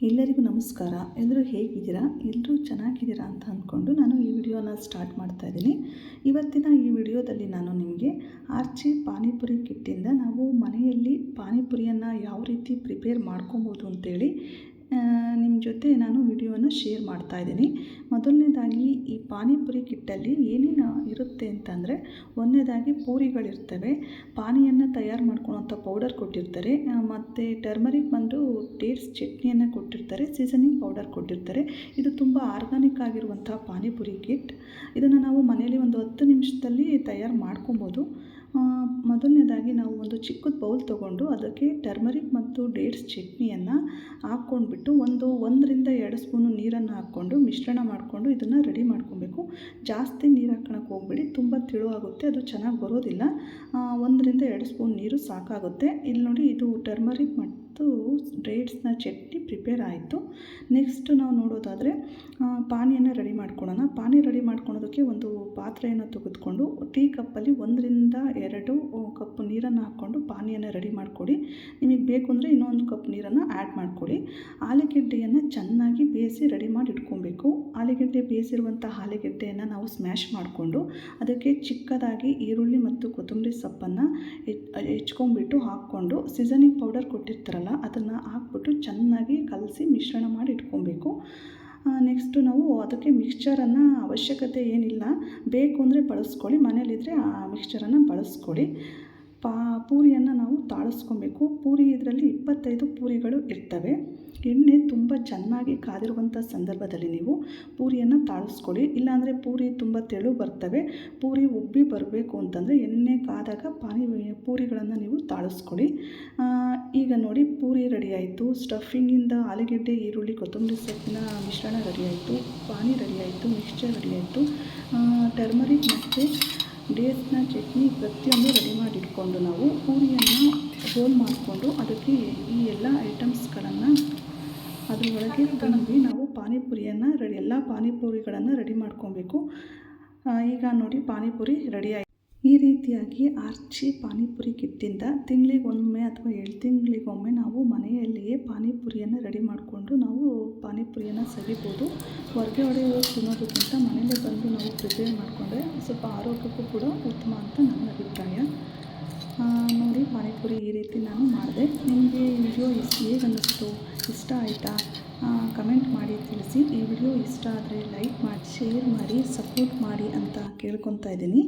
ಎಲ್ಲರಿಗೂ ನಮಸ್ಕಾರ. ಎಲ್ಲರೂ ಹೇಗಿದ್ದೀರಾ? ಎಲ್ಲರೂ ಚೆನ್ನಾಗಿದ್ದೀರಾ ಅಂತ ಅಂದ್ಕೊಂಡು ನಾನು ಈ ವಿಡಿಯೋನ ಸ್ಟಾರ್ಟ್ ಮಾಡ್ತಾ ಇದ್ದೀನಿ. ಇವತ್ತಿನ ಈ ವಿಡಿಯೋದಲ್ಲಿ ನಾನು ನಿಮಗೆ ಆರ್ಚಿ ಪಾನಿಪುರಿ ಕಿಟ್ಟಿಂದ ನಾವು ಮನೆಯಲ್ಲಿ ಪಾನಿಪುರಿಯನ್ನು ಯಾವ ರೀತಿ ಪ್ರಿಪೇರ್ ಮಾಡ್ಕೊಬೋದು ಅಂತೇಳಿ ನಿಮ್ಮ ಜೊತೆ ನಾನು ವಿಡಿಯೋನ ಶೇರ್ ಮಾಡ್ತಾ ಇದ್ದೀನಿ. ಮೊದಲನೇದಾಗಿ ಈ ಪಾನಿಪುರಿ ಕಿಟ್ಟಲ್ಲಿ ಏನೇನು ಇರುತ್ತೆ ಅಂತಂದರೆ, ಒಂದನೇದಾಗಿ ಪೂರಿಗಳಿರ್ತವೆ. ಪಾನಿಯನ್ನು ತಯಾರು ಮಾಡ್ಕೊಳ್ಳೋಂಥ ಪೌಡರ್ ಕೊಟ್ಟಿರ್ತಾರೆ. ಮತ್ತು ಟರ್ಮರಿಕ್ ಬಂದು ಡೇಟ್ಸ್ ಚಟ್ನಿಯನ್ನು ಕೊಟ್ಟಿರ್ತಾರೆ ಸೀಸನಿಂಗ್ ಪೌಡರ್ ಕೊಟ್ಟಿರ್ತಾರೆ. ಇದು ತುಂಬ ಆರ್ಗಾನಿಕ್ ಆಗಿರುವಂಥ ಪಾನಿಪುರಿ ಕಿಟ್. ಇದನ್ನು ನಾವು ಮನೆಯಲ್ಲಿ ಒಂದು ಹತ್ತು ನಿಮಿಷದಲ್ಲಿ ತಯಾರು ಮಾಡ್ಕೊಬೋದು. ಮೊದಲನೇದಾಗಿ ನಾವು ಒಂದು ಚಿಕ್ಕದ ಬೌಲ್ ತೊಗೊಂಡು ಅದಕ್ಕೆ ಟರ್ಮರಿಕ್ ಮತ್ತು ಡೇಟ್ಸ್ ಚಟ್ನಿಯನ್ನು ಹಾಕ್ಕೊಂಡ್ಬಿಟ್ಟು ಒಂದು ಒಂದರಿಂದ ಎರಡು ಸ್ಪೂನು ನೀರನ್ನು ಹಾಕ್ಕೊಂಡು ಮಿಶ್ರಣ ಮಾಡಿಕೊಂಡು ಇದನ್ನು ರೆಡಿ ಮಾಡ್ಕೊಬೇಕು. ಜಾಸ್ತಿ ನೀರು ಹಾಕೋಣಕ್ಕೆ ಹೋಗ್ಬೇಡಿ, ತುಂಬ ಆಗುತ್ತೆ, ಅದು ಚೆನ್ನಾಗಿ ಬರೋದಿಲ್ಲ. ಒಂದರಿಂದ ಎರಡು ಸ್ಪೂನ್ ನೀರು ಸಾಕಾಗುತ್ತೆ. ಇಲ್ಲಿ ನೋಡಿ ಇದು ಟರ್ಮರಿಕ್ ಮತ್ತು ಡೇಟ್ಸ್ನ ಚಟ್ನಿ ಪ್ರಿಪೇರ್ ಆಯಿತು. ನೆಕ್ಸ್ಟ್ ನಾವು ನೋಡೋದಾದರೆ ಪಾನಿಯನ್ನು ರೆಡಿ ಮಾಡ್ಕೊಳ್ಳೋಣ ಪಾನಿ ರೆಡಿ ಮಾಡ್ಕೊಳೋದಕ್ಕೆ ಒಂದು ಪಾತ್ರೆಯನ್ನು ತೆಗೆದುಕೊಂಡು ಟೀ ಕಪ್ಪಲ್ಲಿ ಒಂದರಿಂದ ಎರಡು ಕಪ್ ನೀರನ್ನು ಹಾಕ್ಕೊಂಡು ಪಾನೀಯನ ರೆಡಿ ಮಾಡಿಕೊಡಿ. ನಿಮಗೆ ಬೇಕು ಅಂದರೆ ಇನ್ನೊಂದು ಕಪ್ ನೀರನ್ನು ಆ್ಯಡ್ ಮಾಡಿಕೊಡಿ. ಆಲೂಗೆಡ್ಡೆಯನ್ನು ಚೆನ್ನಾಗಿ ಬೇಯಿಸಿ ರೆಡಿ ಮಾಡಿ ಇಟ್ಕೊಬೇಕು. ಆಲೂಗೆಡ್ಡೆ ಬೇಯಿಸಿರುವಂಥ ಆಲೂಗೆಡ್ಡೆಯನ್ನು ನಾವು ಸ್ಮ್ಯಾಶ್ ಮಾಡಿಕೊಂಡು ಅದಕ್ಕೆ ಚಿಕ್ಕದಾಗಿ ಈರುಳ್ಳಿ ಮತ್ತು ಕೊತ್ತಂಬರಿ ಸೊಪ್ಪನ್ನು ಹೆಚ್ಕೊಂಡ್ಬಿಟ್ಟು ಹಾಕ್ಕೊಂಡು ಸೀಸನಿಂಗ್ ಪೌಡರ್ ಕೊಟ್ಟಿರ್ತಾರಲ್ಲ, ಅದನ್ನು ಹಾಕ್ಬಿಟ್ಟು ಚೆನ್ನಾಗಿ ಕಲಸಿ ಮಿಶ್ರಣ ಮಾಡಿ ಇಟ್ಕೊಬೇಕು. ನೆಕ್ಸ್ಟು ನಾವು ಅದಕ್ಕೆ ಮಿಕ್ಸ್ಚರನ್ನು ಅವಶ್ಯಕತೆ ಏನಿಲ್ಲ. ಬೇಕು ಅಂದರೆ ಬಳಸ್ಕೊಳ್ಳಿ. ಮನೇಲಿದ್ದರೆ ಆ ಮಿಕ್ಸ್ಚರನ್ನು ಬಳಸ್ಕೊಳ್ಳಿ. ಪಾ, ಪೂರಿಯನ್ನು ನಾವು ತಾಳಿಸ್ಕೊಬೇಕು. ಪೂರಿ ಇದರಲ್ಲಿ ಇಪ್ಪತ್ತೈದು ಪೂರಿಗಳು ಇರ್ತವೆ. ಎಣ್ಣೆ ತುಂಬ ಚೆನ್ನಾಗಿ ಕಾದಿರುವಂಥ ಸಂದರ್ಭದಲ್ಲಿ ನೀವು ಪೂರಿಯನ್ನು ತಾಳಿಸ್ಕೊಳ್ಳಿ. ಇಲ್ಲಾಂದರೆ ಪೂರಿ ತುಂಬ ತೆಳು ಬರ್ತವೆ. ಪೂರಿ ಉಬ್ಬಿ ಬರಬೇಕು ಅಂತಂದರೆ ಎಣ್ಣೆ ಕಾದಾಗ ಪಾನಿ ಪೂರಿಗಳನ್ನು ನೀವು ತಾಳಿಸ್ಕೊಳ್ಳಿ. ಈಗ ನೋಡಿ ಪೂರಿ ರೆಡಿ ಆಯಿತು. ಸ್ಟಫಿಂಗಿಂದ ಆಲೂಗೆಡ್ಡೆ, ಈರುಳ್ಳಿ, ಕೊತ್ತಂಬರಿ ಸೊಪ್ಪಿನ ಮಿಶ್ರಣ ರೆಡಿ ಆಯಿತು. ಪಾನಿ ರೆಡಿ ಆಯಿತು. ಮಿಕ್ಸ್ಚರ್ ರೆಡಿ ಆಯಿತು. ಟರ್ಮರಿಕ್ ಮತ್ತು ಡೇಟ್ಸ್ನ ಚಟ್ನಿ ಪ್ರತಿಯೊಂದು ರೆಡಿ ಮಾಡಿಟ್ಕೊಂಡು ನಾವು ಪೂರಿಯನ್ನು ರೋಲ್ ಮಾಡಿಕೊಂಡು ಅದಕ್ಕೆ ಈ ಎಲ್ಲ ಐಟಮ್ಸ್ಗಳನ್ನು ಅದರೊಳಗೆ ತುಂಬಿ ನಾವು ಪಾನಿಪುರಿಯನ್ನು ರೆಡಿ ಎಲ್ಲ ಪಾನಿಪುರಿಗಳನ್ನು ರೆಡಿ ಮಾಡ್ಕೊಬೇಕು. ಈಗ ನೋಡಿ ಪಾನಿಪುರಿ ರೆಡಿ ಆಯಿತು. ಈ ರೀತಿಯಾಗಿ ಆರ್ಚಿ ಪಾನಿಪುರಿ ಕಿಟ್ಟಿಂದ ತಿಂಗಳಿಗೊಮ್ಮೆ ಅಥವಾ ಏಳು ತಿಂಗಳಿಗೊಮ್ಮೆ ನಾವು ಮನೆಯಲ್ಲಿಯೇ ಪಾನಿಪುರಿಯನ್ನು ರೆಡಿ ಮಾಡಿಕೊಂಡು ನಾವು ಪಾನಿಪುರಿಯನ್ನು ಸವಿಬೋದು. ಹೊರಗಡೆ ಹೋಗಿ ತಿನ್ನೋದಕ್ಕಿಂತ ಮನೆಯಲ್ಲೇ ಬಂದು ನಾವು ಪ್ರಿಪೇರ್ ಮಾಡಿಕೊಂಡ್ರೆ ಸ್ವಲ್ಪ ಆರೋಗ್ಯಕ್ಕೂ ಕೂಡ ಉತ್ತಮ ಅಂತ ನನ್ನ ಅಭಿಪ್ರಾಯ. ನೋಡಿ, ಪಾನಿಪುರಿ ಈ ರೀತಿ ನಾನು ಮಾಡಿದೆ. ನಿಮಗೆ ಈ ವಿಡಿಯೋ ಇಷ್ಟು ಹೇಗೆ ಅನ್ನಿಸ್ತು ಇಷ್ಟ ಆಯಿತಾ? ಕಮೆಂಟ್ ಮಾಡಿ, ತಿಳಿಸಿ. ಈ ವಿಡಿಯೋ ಇಷ್ಟ ಆದರೆ ಲೈಕ್ ಮಾಡಿ, ಶೇರ್ ಮಾಡಿ, ಸಪೋರ್ಟ್ ಮಾಡಿ ಅಂತ ಕೇಳ್ಕೊತಾ ಇದ್ದೀನಿ.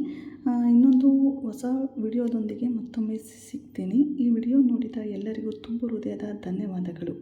ಇನ್ನೊಂದು ಹೊಸ ವಿಡಿಯೋದೊಂದಿಗೆ ಮತ್ತೊಮ್ಮೆ ಸಿಗ್ತೀನಿ. ಈ ವಿಡಿಯೋ ನೋಡಿದ ಎಲ್ಲರಿಗೂ ತುಂಬ ಹೃದಯದ ಧನ್ಯವಾದಗಳು.